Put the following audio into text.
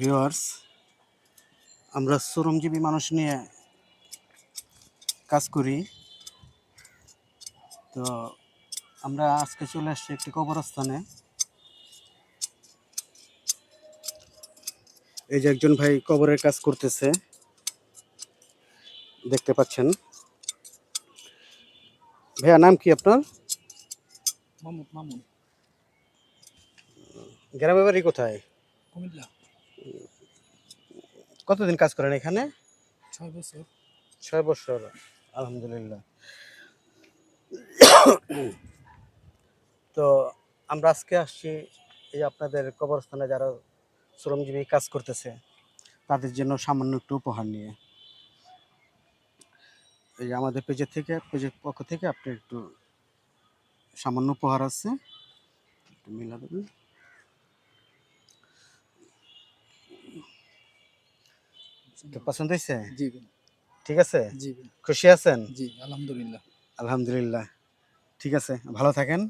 Viewers আমরা শ্রমজীবী মানুষ নিয়ে কাজ করি। তো আমরা আজকে চলে আসছি একটি কবরস্থানে। এই যে একজন ভাই কবরের কাজ করতেছে দেখতে পাচ্ছেন। ভাইয়া নাম কি আপনার? মামুন মামুন। গ্রামের বাড়ি কোথায়? কুমিল্লা। কতদিন কাজ করেন এখানে? ছয় বছর। ছয় বছর আলহামদুলিল্লাহ। তো আমরা আজকে আসছি এই আপনাদের কবরস্থানে যারা শ্রমজীবী কাজ করতেছে তাদের জন্য সামান্য একটু উপহার নিয়ে। এই আমাদের পেজের থেকে পেজের পক্ষ থেকে আপনি একটু সামান্য উপহার আছে। একটু মিলা দেবেন তো পছন্দ হয়েছে? জি ঠিক আছে? জি খুশি আছেন? জি আলহামদুলিল্লাহ। আলহামদুলিল্লাহ। ঠিক আছে ভালো থাকেন।